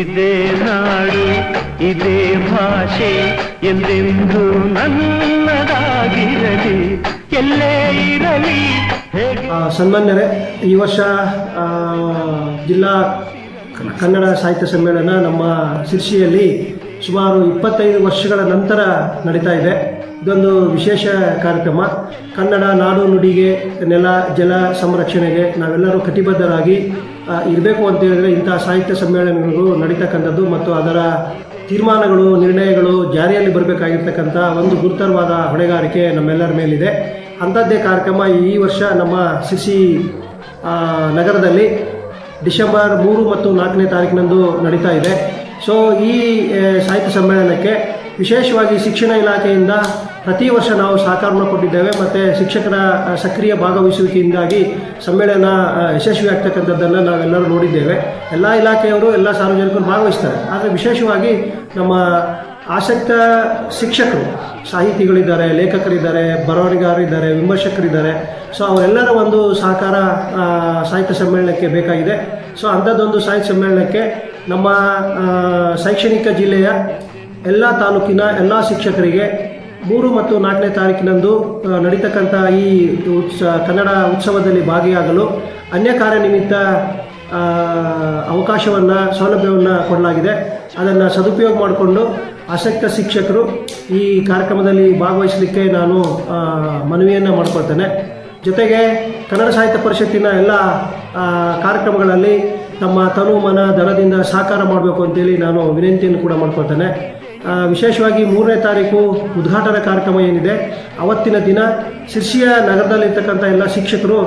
ಇದೇ ನಾಡು, ಇದೇ ಭಾಷೆ ಎಂದೆಂದು ನನ್ನದಾಗಿರಲಿ, ಎಲ್ಲೇ ಇರಲಿ. ಸನ್ಮಾನ್ಯರೇ, ಈ ವರ್ಷ ಜಿಲ್ಲಾ ಕನ್ನಡ ಸಾಹಿತ್ಯ ಸಮ್ಮೇಳನ ನಮ್ಮ ಶಿರ್ಸಿಯಲ್ಲಿ ಸುಮಾರು ಇಪ್ಪತ್ತೈದು ವರ್ಷಗಳ ನಂತರ ನಡೀತಾ ಇದೆ. ಇದೊಂದು ವಿಶೇಷ ಕಾರ್ಯಕ್ರಮ. ಕನ್ನಡ ನಾಡು ನುಡಿಗೆ, ನೆಲ, ಜಲ ಸಂರಕ್ಷಣೆಗೆ ನಾವೆಲ್ಲರೂ ಕಟಿಬದ್ಧರಾಗಿ ಇರಬೇಕು ಅಂತ ಹೇಳಿದ್ರೆ ಇಂಥ ಸಾಹಿತ್ಯ ಸಮ್ಮೇಳನಗಳು ನಡೀತಕ್ಕಂಥದ್ದು ಮತ್ತು ಅದರ ತೀರ್ಮಾನಗಳು, ನಿರ್ಣಯಗಳು ಜಾರಿಯಲ್ಲಿ ಬರಬೇಕಾಗಿರ್ತಕ್ಕಂಥ ಒಂದು ಗುರುತರವಾದ ಹೊಣೆಗಾರಿಕೆ ನಮ್ಮೆಲ್ಲರ ಮೇಲಿದೆ. ಅಂಥದ್ದೇ ಕಾರ್ಯಕ್ರಮ ಈ ವರ್ಷ ನಮ್ಮ ಸಿಸಿ ನಗರದಲ್ಲಿ ಡಿಸೆಂಬರ್ ಮೂರು ಮತ್ತು ನಾಲ್ಕನೇ ತಾರೀಕಿನಂದು ನಡೀತಾ ಇದೆ. ಸೊ ಈ ಸಾಹಿತ್ಯ ಸಮ್ಮೇಳನಕ್ಕೆ ವಿಶೇಷವಾಗಿ ಶಿಕ್ಷಣ ಇಲಾಖೆಯಿಂದ ಪ್ರತಿ ವರ್ಷ ನಾವು ಸಹಕಾರವನ್ನು ಕೊಟ್ಟಿದ್ದೇವೆ. ಮತ್ತು ಶಿಕ್ಷಕರ ಸಕ್ರಿಯ ಭಾಗವಹಿಸುವಿಕೆಯಿಂದಾಗಿ ಸಮ್ಮೇಳನ ಯಶಸ್ವಿ ಆಗ್ತಕ್ಕಂಥದ್ದನ್ನು ನಾವೆಲ್ಲರೂ ನೋಡಿದ್ದೇವೆ. ಎಲ್ಲ ಇಲಾಖೆಯವರು, ಎಲ್ಲ ಸಾರ್ವಜನಿಕರು ಭಾಗವಹಿಸ್ತಾರೆ. ಆದರೆ ವಿಶೇಷವಾಗಿ ನಮ್ಮ ಆಸಕ್ತ ಶಿಕ್ಷಕರು, ಸಾಹಿತಿಗಳಿದ್ದಾರೆ, ಲೇಖಕರಿದ್ದಾರೆ, ಬರವಣಿಗಾರರಿದ್ದಾರೆ, ವಿಮರ್ಶಕರಿದ್ದಾರೆ. ಸೊ ಅವರೆಲ್ಲರ ಒಂದು ಸಹಕಾರ ಸಾಹಿತ್ಯ ಸಮ್ಮೇಳನಕ್ಕೆ ಬೇಕಾಗಿದೆ. ಸೊ ಅಂಥದ್ದೊಂದು ಸಾಹಿತ್ಯ ಸಮ್ಮೇಳನಕ್ಕೆ ನಮ್ಮ ಶೈಕ್ಷಣಿಕ ಜಿಲ್ಲೆಯ ಎಲ್ಲ ತಾಲೂಕಿನ ಎಲ್ಲ ಶಿಕ್ಷಕರಿಗೆ ಮೂರು ಮತ್ತು ನಾಲ್ಕನೇ ತಾರೀಕಿನಂದು ನಡೀತಕ್ಕಂಥ ಈ ಉತ್ಸ, ಕನ್ನಡ ಉತ್ಸವದಲ್ಲಿ ಭಾಗಿಯಾಗಲು ಅನ್ಯ ಕಾರ್ಯ ನಿಮಿತ್ತ ಅವಕಾಶವನ್ನು, ಸೌಲಭ್ಯವನ್ನು ಕೊಡಲಾಗಿದೆ. ಅದನ್ನು ಸದುಪಯೋಗ ಮಾಡಿಕೊಂಡು ಆಸಕ್ತ ಶಿಕ್ಷಕರು ಈ ಕಾರ್ಯಕ್ರಮದಲ್ಲಿ ಭಾಗವಹಿಸಲಿಕ್ಕೆ ನಾನು ಮನವಿಯನ್ನು ಮಾಡ್ಕೊಳ್ತೇನೆ. ಜೊತೆಗೆ ಕನ್ನಡ ಸಾಹಿತ್ಯ ಪರಿಷತ್ತಿನ ಎಲ್ಲ ಕಾರ್ಯಕ್ರಮಗಳಲ್ಲಿ ತಮ್ಮ ತನು ಮನ ದರದಿಂದ ಸಹಕಾರ ಮಾಡಬೇಕು ಅಂತೇಳಿ ನಾನು ವಿನಂತಿಯನ್ನು ಕೂಡ ಮಾಡ್ಕೊಳ್ತೇನೆ. ವಿಶೇಷವಾಗಿ ಮೂರನೇ ತಾರೀಕು ಉದ್ಘಾಟನಾ ಕಾರ್ಯಕ್ರಮ ಏನಿದೆ, ಅವತ್ತಿನ ದಿನ ಶಿರ್ಷಿಯ ನಗರದಲ್ಲಿರ್ತಕ್ಕಂಥ ಎಲ್ಲ ಶಿಕ್ಷಕರು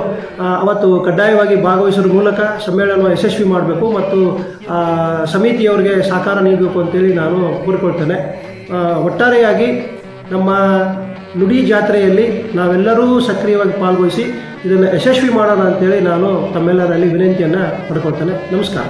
ಅವತ್ತು ಕಡ್ಡಾಯವಾಗಿ ಭಾಗವಹಿಸೋದ್ರ ಮೂಲಕ ಸಮ್ಮೇಳನ ಯಶಸ್ವಿ ಮಾಡಬೇಕು ಮತ್ತು ಸಮಿತಿಯವರಿಗೆ ಸಹಕಾರ ನೀಡಬೇಕು ಅಂತೇಳಿ ನಾನು ಕೋರಿಕೊಳ್ತೇನೆ. ಒಟ್ಟಾರೆಯಾಗಿ ನಮ್ಮ ನುಡಿ ಜಾತ್ರೆಯಲ್ಲಿ ನಾವೆಲ್ಲರೂ ಸಕ್ರಿಯವಾಗಿ ಪಾಲ್ಗೊಳಿಸಿ ಇದನ್ನು ಯಶಸ್ವಿ ಮಾಡೋಣ ಅಂತೇಳಿ ನಾನು ತಮ್ಮೆಲ್ಲರಲ್ಲಿ ವಿನಂತಿಯನ್ನು ಪಡ್ಕೊಳ್ತೇನೆ. ನಮಸ್ಕಾರ.